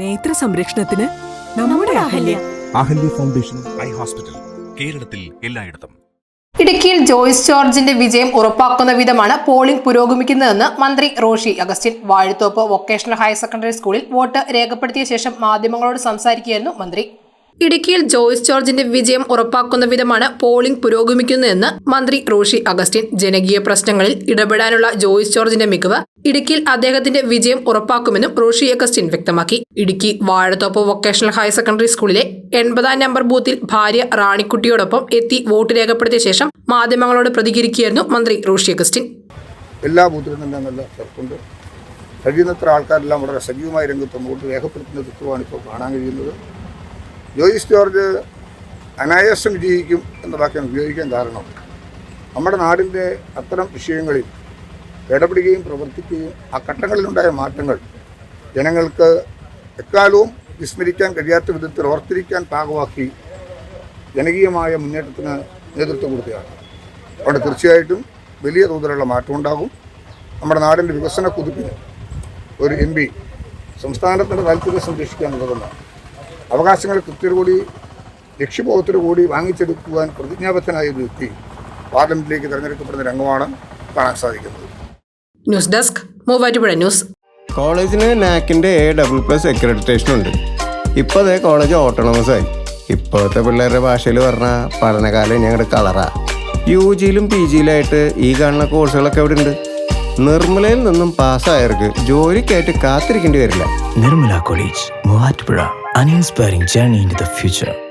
നേത്ര സംരക്ഷണത്തിന് നമ്മുടെ Ahalya. Ahalya foundation eye hospital കേരളത്തിൽ എല്ലായിടത്തും. ഇടുക്കിയിൽ ജോയ്സ് ജോർജിന്റെ വിജയം ഉറപ്പാക്കുന്ന വിധമാണ് പോളിംഗ് പുരോഗമിക്കുന്നതെന്ന് മന്ത്രി Roshi Augustine. Vazhathoppu vocational higher secondary സ്കൂളിൽ വോട്ട് രേഖപ്പെടുത്തിയ ശേഷം മാധ്യമങ്ങളോട് സംസാരിക്കുകയായിരുന്നു മന്ത്രി. ഇടുക്കിയിൽ ജോയ്സ് ജോർജിന്റെ വിജയം ഉറപ്പാക്കുന്ന വിധമാണ് പോളിംഗ് പുരോഗമിക്കുന്നതെന്ന് മന്ത്രി റോഷി അഗസ്റ്റിൻ. ജനകീയ പ്രശ്നങ്ങളിൽ ഇടപെടാനുള്ള ജോയ്സ് ജോർജിന്റെ മികവ് ഇടുക്കിയിൽ അദ്ദേഹത്തിന്റെ വിജയം ഉറപ്പാക്കുമെന്നും റോഷി അഗസ്റ്റിൻ വ്യക്തമാക്കി. Idukki Vazhathoppu vocational higher secondary സ്കൂളിലെ എൺപതാം നമ്പർ ബൂത്തിൽ ഭാര്യ റാണിക്കുട്ടിയോടൊപ്പം എത്തി വോട്ട് രേഖപ്പെടുത്തിയ ശേഷം മാധ്യമങ്ങളോട് പ്രതികരിക്കുകയായിരുന്നു മന്ത്രി റോഷി അഗസ്റ്റിൻ. എല്ലാ നല്ല തിരക്കുണ്ട് കഴിയുന്നത്ര ആൾക്കാരെല്ലാം വളരെ സജീവമായി രംഗത്ത് വോട്ട് രേഖപ്പെടുത്തുന്ന ചിത്രമാണ് ഇപ്പോൾ കാണാൻ കഴിയുന്നത്. ജോയിസ് ജോർജ് അനായാസം വിജയിക്കും എന്ന വാക്യം ഉപയോഗിക്കാൻ കാരണം നമ്മുടെ നാടിന്റെ അത്തരം വിഷയങ്ങളിൽ ഇടപെടുകയും പ്രവർത്തിക്കുകയും ആ ഘട്ടങ്ങളിലുണ്ടായ മാറ്റങ്ങൾ ജനങ്ങൾക്ക് എക്കാലവും വിസ്മരിക്കാൻ കഴിയാത്ത വിധത്തിൽ ഓർത്തിരിക്കാൻ പാകമാക്കി ജനകീയമായ മുന്നേറ്റത്തിന് നേതൃത്വം കൊടുക്കുകയാണ്. അവിടെ തീർച്ചയായിട്ടും വലിയ തോതിലുള്ള മാറ്റമുണ്ടാകും. നമ്മുടെ നാടിന്റെ വികസന കുതിപ്പിന് ഒരു എം പി സംസ്ഥാനത്തിന്റെ താല്പര്യം സംരക്ഷിക്കാൻ സംരക്ഷിക്കാനുള്ളതല്ല അവകാശങ്ങൾ കൃത്യതയോടി ലക്ഷ്യബോധത്തോടു കൂടി വാങ്ങിച്ചെടുക്കുവാൻ പ്രതിജ്ഞാബദ്ധനായ ഒരു വ്യക്തി പാർലമെന്റിലേക്ക് തെരഞ്ഞെടുക്കപ്പെടുന്ന രംഗമാണ് കാണാൻ സാധിക്കുന്നത്. News desk Muvattupuzha news. കോളേജിന് നാക്കിന്റെ എ ഡബിൾ പ്ലസ് അക്രഡിറ്റേഷൻ ഉണ്ട്. ഇപ്പോൾ അതേ കോളേജ് ഓട്ടോണമസ് ആയി. ഇപ്പോഴത്തെ പിള്ളേരുടെ ഭാഷയിൽ പറഞ്ഞാൽ പഠനകാലം ഞങ്ങളുടെ കളറാ. യു ജിയിലും പി ജിയിലായിട്ട് ഈ കാണുന്ന കോഴ്സുകളൊക്കെ ഇവിടെ ഉണ്ട് നിർമ്മലയിൽ നിന്നും പാസ്സായവർക്ക് ജോലിക്കായിട്ട് കാത്തിരിക്കേണ്ടി വരില്ല. Nirmala college Muvatpura, an inspiring journey into the future.